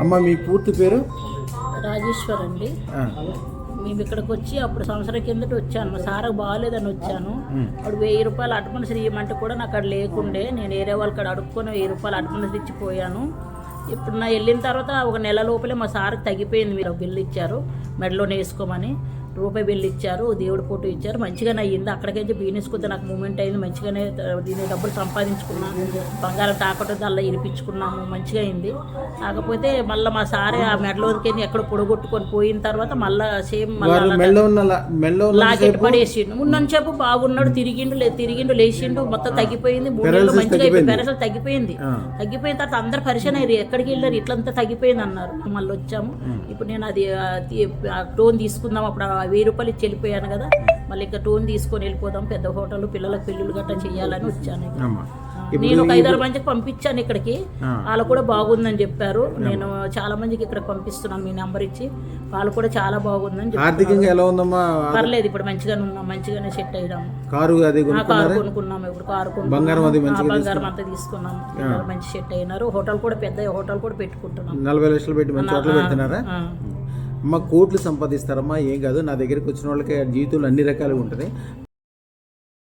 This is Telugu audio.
అమ్మ మీ పూర్తి పేరు? రాజేశ్వర్ అండి. మేము ఇక్కడికి వచ్చి అప్పుడు సంవత్సరం కిందట వచ్చాను. మా సారకు బాగాలేదని వచ్చాను. అప్పుడు వెయ్యి రూపాయలు అడ్వాన్స్ ఇవ్వమంటే కూడా నాకు అక్కడ లేకుండే. నేను వేరే వాళ్ళ కాడ అడుక్కొని వెయ్యి రూపాయలు అడ్వాన్స్ ఇచ్చిపోయాను ఇప్పుడు నా వెళ్ళిన తర్వాత ఒక నెల లోపలే మా సార్కి తగ్గిపోయింది. మీరు బిల్లు ఇచ్చారు. మెడలోనే వేసుకోమని రూపాయి బిల్లు ఇచ్చారు దేవుడి ఫోటో ఇచ్చారు. మంచిగానే అయ్యింది. అక్కడికైతే బిజినెస్ కొద్ది నాకు మూమెంట్ అయింది. మంచిగానే దీని డబ్బులు సంపాదించుకున్నాను. బంగారం తాకట్టు దల్లా ఇరిపించుకున్నాము. మంచిగా అయింది. కాకపోతే మళ్ళీ మా సారే ఆ మెడలోకి ఎక్కడ పొడగొట్టుకొని పోయిన తర్వాత మళ్ళీ సేమ్ మళ్ళీ లాకెట్ పడేసిండు. ఉన్నంతసేపు బాగున్నాడు తిరిగిండు తిరిగిండు లేచిండు. మొత్తం తగ్గిపోయింది. మూడు నెలలు మంచిగా అయిపోయింది. పెరసలు తగ్గిపోయింది. తగ్గిపోయిన తర్వాత అందరు పరిచయం అయ్యారు. ఎక్కడికి వెళ్ళారు? ఇట్లంతా తగ్గిపోయింది అన్నారు. మళ్ళీ వచ్చాము ఇప్పుడు నేను అది టోన్ తీసుకుందాం అప్పుడు వెయ్యి రూపాయలు ఇచ్చి వెళ్ళిపోయాను కదా. మళ్ళీ ఇంకా టోన్ తీసుకొని వెళ్ళిపోదాం పెద్ద హోటల్ పిల్లలకు పెళ్ళిళ్ళు గట్రా చేయాలని వచ్చాను నేను ఒక ఐదారు మందికి పంపించాను ఇక్కడికి. వాళ్ళు కూడా బాగుందని చెప్పారు. నేను చాలా మందికి ఇక్కడ పంపిస్తున్నాను మీ నెంబర్ ఇచ్చి. వాళ్ళు కూడా చాలా బాగుందని ఆర్థికంగా ఎలా ఉందమ్మా? పర్లేదు ఇప్పుడు మంచిగానే ఉన్నాం మంచిగానే సెట్ అయ్యాము. కారు అది కారు కొనుక్కున్నాము ఇప్పుడు కారు. బంగారం అది బంగారం అంతా తీసుకున్నాము. పిల్లలు మంచి సెట్ అయినారు. హోటల్ కూడా పెద్ద హోటల్ కూడా పెట్టుకుంటున్నాం. నలభై లక్షలు పెట్టి మంచి చోట్ల పెడుతున్నారా. అమ్మ కోట్లు సంపాదిస్తారమ్మా ఏం కాదు. నా దగ్గరికి వచ్చిన వాళ్ళకి జీవితంలో అన్ని రకాలుగా ఉంటుంది.